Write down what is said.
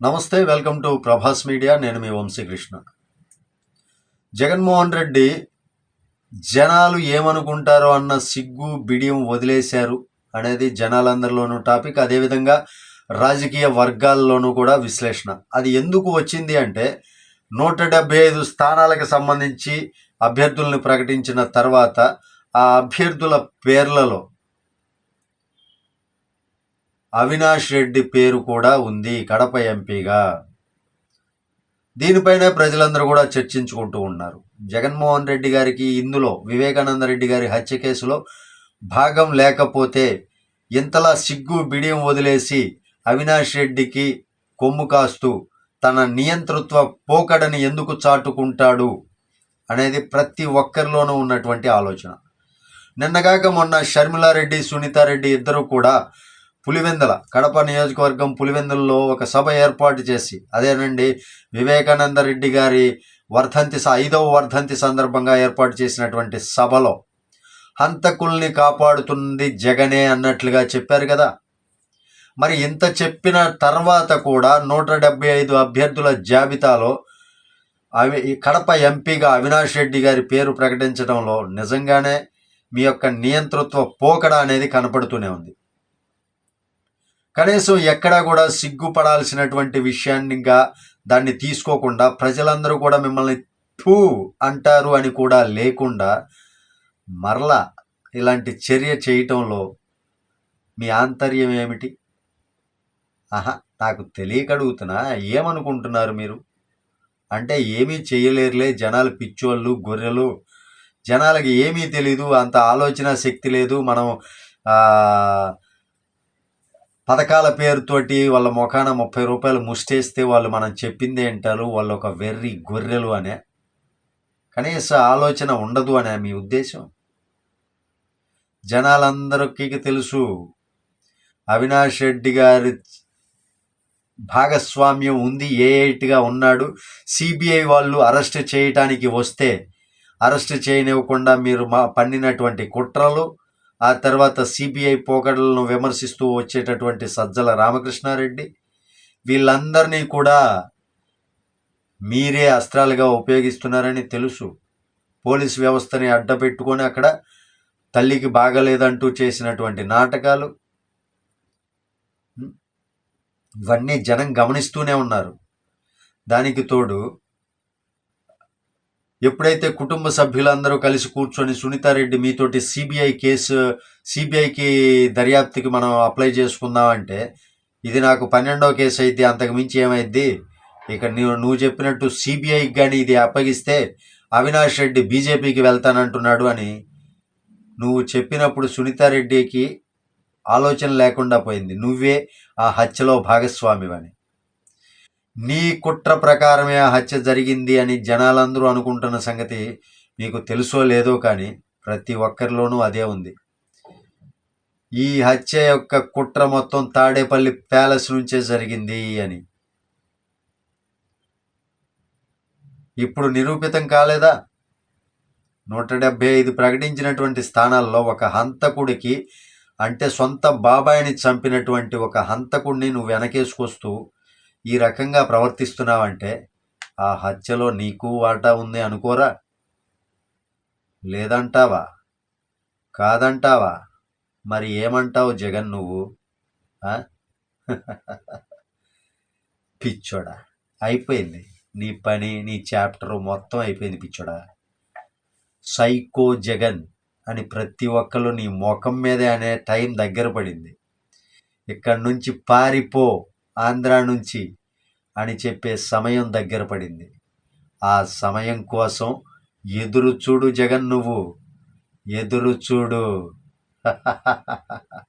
నమస్తే welcome to Prabhas media. నేను మీ వంశీకృష్ణ జగన్మోహన్ రెడ్డి జనాలు ఏమనుకుంటారో అన్న సిగ్గు బిడియం వదిలేశారు అనేది జనాలందరిలోనూ టాపిక్. అదేవిధంగా రాజకీయ వర్గాల్లోనూ కూడా విశ్లేషణ. అది ఎందుకు వచ్చింది అంటే నూట డెబ్బై ఐదు స్థానాలకు సంబంధించి అభ్యర్థులను ప్రకటించిన తర్వాత ఆ అభ్యర్థుల పేర్లలో అవినాష్ రెడ్డి పేరు కూడా ఉంది కడప ఎంపీగా. దీనిపైనే ప్రజలందరూ కూడా చర్చించుకుంటూ ఉన్నారు. జగన్మోహన్ రెడ్డి గారికి ఇందులో వివేకానంద రెడ్డి గారి హత్య కేసులో భాగం లేకపోతే ఇంతలా సిగ్గు బిడియం వదిలేసి అవినాష్ రెడ్డికి కొమ్ము కాస్తూ తన నియంతృత్వ పోకడని ఎందుకు చాటుకుంటాడు అనేది ప్రతి ఒక్కరిలోనూ ఉన్నటువంటి ఆలోచన. నిన్నగాక మొన్న షర్మిలారెడ్డి సునీతారెడ్డి ఇద్దరు కూడా పులివెందల కడప నియోజకవర్గం పులివెందులలో ఒక సభ ఏర్పాటు చేసి అదేనండి వివేకానంద రెడ్డి గారి వర్ధంతి స- ఐదవ వర్ధంతి సందర్భంగా ఏర్పాటు చేసినటువంటి సభలో హంతకుల్ని కాపాడుతుంది జగనే అన్నట్లుగా చెప్పారు కదా. మరి ఇంత చెప్పిన తర్వాత కూడా నూట డెబ్బై ఐదు అభ్యర్థుల జాబితాలో అవి కడప ఎంపీగా అవినాష్ రెడ్డి గారి పేరు ప్రకటించడంలో నిజంగానే మీ యొక్క నియంతృత్వ పోకడ అనేది కనపడుతూనే ఉంది. కనీసం ఎక్కడా కూడా సిగ్గుపడాల్సినటువంటి విషయాన్నిగా దాన్ని తీసుకోకుండా ప్రజలందరూ కూడా మిమ్మల్ని థూ అంటారు అని కూడా లేకుండా మరలా ఇలాంటి చర్య చేయటంలో మీ ఆంతర్యం ఏమిటి? ఆహా నాకు తెలియక అడుగుతున్నా ఏమనుకుంటున్నారు మీరు? అంటే ఏమీ చేయలేరులే జనాలు పిచ్చోళ్ళు గొర్రెలు. జనాలకి ఏమీ తెలీదు అంత ఆలోచన శక్తి లేదు. మనం పథకాల పేరుతోటి వాళ్ళ ముఖాన ముప్పై రూపాయలు ముష్టేస్తే వాళ్ళు మనం చెప్పింది ఏంటారు? వాళ్ళు ఒక వెర్రి గొర్రెలు అనే. కనీస ఆలోచన ఉండదు అనే మీ ఉద్దేశం. జనాలందరికీ తెలుసు అవినాష్ రెడ్డి గారి భాగస్వామ్యం ఉంది ఏఐటిగా ఉన్నాడు. సిబిఐ వాళ్ళు అరెస్ట్ చేయటానికి వస్తే అరెస్ట్ చేయనివ్వకుండా మీరు మా పండినటువంటి కుట్రలు ఆ తర్వాత సిబిఐ పోకడలను విమర్శిస్తూ వచ్చేటటువంటి సజ్జల రామకృష్ణారెడ్డి. వీళ్ళందరినీ కూడా మీరే అస్త్రాలుగా ఉపయోగిస్తున్నారని తెలుసు. పోలీస్ వ్యవస్థని అడ్డపెట్టుకొని అక్కడ తల్లికి బాగలేదంటూ చేసినటువంటి నాటకాలు. ఇవన్నీ జనం గమనిస్తూనే ఉన్నారు. దానికి తోడు ఎప్పుడైతే కుటుంబ సభ్యులందరూ కలిసి కూర్చొని సునీతారెడ్డి మీతోటి సిబిఐ కేసు సిబిఐకి దర్యాప్తుకి మనం అప్లై చేసుకుందామంటే ఇది నాకు పన్నెండో కేసు అయితే అంతకు మించి ఏమైద్ది? ఇక నువ్వు నువ్వు చెప్పినట్టు సిబిఐకి కానీ ఇది అప్పగిస్తే అవినాష్ రెడ్డి బీజేపీకి వెళ్తానంటున్నాడు అని నువ్వు చెప్పినప్పుడు సునీతారెడ్డికి ఆలోచన లేకుండా పోయింది. నువ్వే ఆ హత్యలో భాగస్వామివని. నీ కుట్ర ప్రకారమే ఆ హత్య జరిగింది అని జనాలందరూ అనుకుంటున్న సంగతి మీకు తెలుసో లేదో కానీ ప్రతి ఒక్కరిలోనూ అదే ఉంది. ఈ హత్య యొక్క కుట్ర మొత్తం తాడేపల్లి ప్యాలెస్ నుంచే జరిగింది అని. ఇప్పుడు నిరూపితం కాలేదా? నూట డెబ్బై ఐదు ప్రకటించినటువంటి స్థానాల్లో ఒక హంతకుడికి అంటే సొంత బాబాయిని చంపినటువంటి ఒక హంతకుడిని నువ్వు వెనకేసుకొస్తూ ఈ రకంగా ప్రవర్తిస్తున్నావంటే ఆ హత్యలో నీకు వాటా ఉంది అనుకోరా? లేదంటావా? కాదంటావా? మరి ఏమంటావు జగన్ నువ్వు? పిచ్చోడా అయిపోయింది. నీ పని నీ చాప్టర్ మొత్తం అయిపోయింది పిచ్చోడా. సైకో జగన్ అని ప్రతి ఒక్కరు నీ ముఖం మీదే అనే టైం దగ్గర పడింది. ఇక్కడి నుంచి పారిపో ఆంధ్ర నుంచి. అని చెప్పే సమయం దగ్గర పడింది. ఆ సమయం కోసం ఎదురు చూడు జగన్ నువ్వు. ఎదురు చూడు